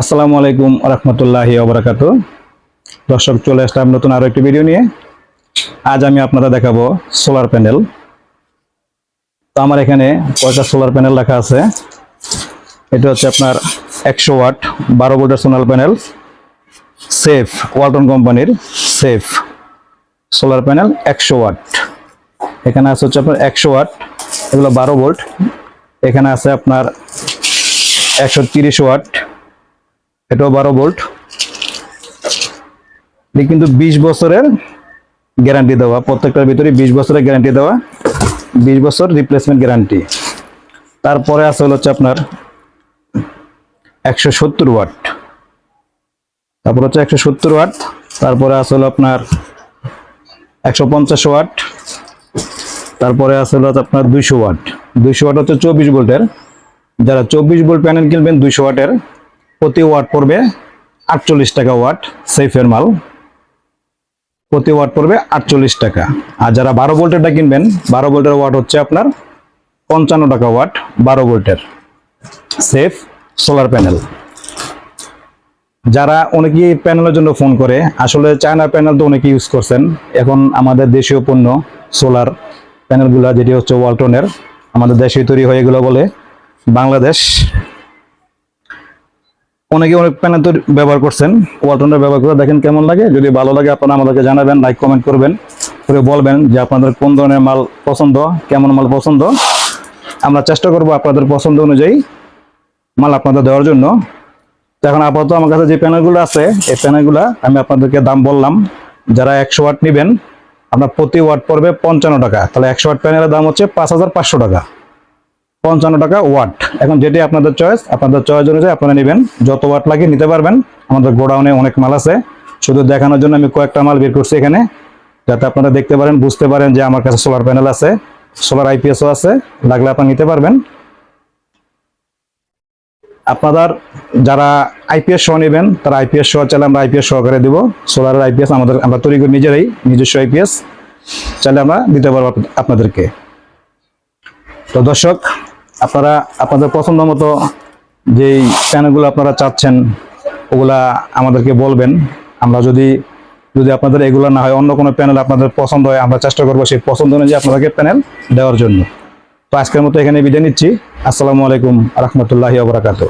আসসালামু আলাইকুম রহমতুল্লাহি ওবরাকাত। দর্শক, চলে আসলাম নতুন আরও একটি ভিডিও নিয়ে। আজ আমি আপনাদের দেখাবো সোলার প্যানেল তো আমার এখানে কয়টা সোলার প্যানেল রাখা আছে? এটা হচ্ছে আপনার একশো ওয়াট, বারো ভোল্টের সোলার প্যানেল। সেফ, ওয়ালটন কোম্পানির সেফ সোলার প্যানেল একশো ওয়াট। এখানে আছে হচ্ছে আপনার একশো ওয়াট, এগুলো বারো ভোল্ট। এখানে আছে আপনার একশো তিরিশ ওয়াট এটাও বারো এটি কিন্তু বিশ বছরের গ্যারান্টি দেওয়া। প্রত্যেকটার ভিতরে বিশ বছরের গ্যারান্টি দেওয়া। বিশ বছর রিপ্লেসমেন্ট গ্যারান্টি তারপরে আছে হচ্ছে আপনার একশো সত্তর ওয়াট। তারপর হচ্ছে একশো সত্তর ওয়াট। তারপরে আছে হলো আপনার একশো পঞ্চাশ ওয়াট। তারপরে আছে হলো আপনার দুইশো ওয়াট। দুইশো ওয়াট হচ্ছে চব্বিশ ভোল্টের। যারা চব্বিশ ভোল্ট প্যানেল কিনবেন, দুইশো ওয়াটের। প্রতি ওয়াট পড়বে আটচল্লিশ টাকা ওয়াট সেফের মাল। প্রতি ওয়াট পড়বে আটচল্লিশ টাকা। আর যারা বারো ভোল্টেরটা কিনবেন, বারো ভোল্টের ওয়াট হচ্ছে আপনার পঞ্চান্ন টাকা ওয়াট, বারো ভোল্টের। সেফ সোলার প্যানেল যারা অনেকেই প্যানেলের জন্য ফোন করে, আসলে চায়না প্যানেল তো অনেকে ইউজ করছেন। এখন আমাদের দেশীয় পণ্য সোলার প্যানেলগুলো যেটি হচ্ছে ওয়ালটনের আমাদের দেশে তৈরি হয়ে গেলো বলে। বাংলাদেশ অনেকে অনেক প্যানেল তো ব্যবহার করছেন ওয়ালটনের ব্যবহার করে দেখেন কেমন লাগে। যদি ভালো লাগে আপনারা আমাদেরকে জানাবেন লাইক কমেন্ট করবেন, করে বলবেন যে আপনাদের কোন ধরনের মাল পছন্দ, কেমন মাল পছন্দ। আমরা চেষ্টা করব আপনাদের পছন্দ অনুযায়ী মাল আপনাদের দেওয়ার জন্য। এখন আপাতত আমার কাছে যে প্যানেলগুলো আছে, এই প্যানেলগুলো আমি আপনাদেরকে দাম বললাম, যারা একশো ওয়াট নেবেন, আপনার প্রতি ওয়াট পড়বে পঞ্চান্ন টাকা। তাহলে একশো ওয়াট প্যানেলের দাম হচ্ছে পাঁচ হাজার পাঁচশো টাকা। পঞ্চান্ন টাকা ওয়াট। এখন যেটি আপনাদের চয়েস আপনাদের চয়েস অনুযায়ী আপনারা নেবেন। যত ওয়াট লাগে নিতে পারবেন, আমাদের গোডাউনে অনেক মাল আছে। শুধু দেখানোর জন্য আমি কয়েকটা মাল বের করছি এখানে, যাতে আপনারা দেখতে পারেন, বুঝতে পারেন যে আমার কাছে সোলার প্যানেল আছে সোলার আইপিএসও আছে, লাগলে আপনারা নিতে পারবেন। আপনাদের যারা আইপিএস সহ নেবেন, তারা আইপিএস সহ চাইলে আমরা আইপিএস সহকারে দিব। সোলারের আইপিএস আমাদের, আমরা তৈরি করি নিজেরাই, নিজস্ব আইপিএস চাইলে আমরা দিতে পারব আপনাদেরকে। তো দর্শক আপনারা আপনাদের পছন্দ মতো যেই প্যানেলগুলো আপনারা চাচ্ছেন, ওগুলা আমাদেরকে বলবেন। আমরা যদি যদি আপনাদের এগুলো না হয়, অন্য কোনো প্যানেল আপনাদের পছন্দ হয়, আমরা চেষ্টা করব সেই পছন্দ অনুযায়ী আপনাদেরকে প্যানেল দেওয়ার জন্য। তো আজকের মতো এখানে বিদায় নিচ্ছি। আসসালামু আলাইকুম রহমতুল্লাহি আবরাকাতু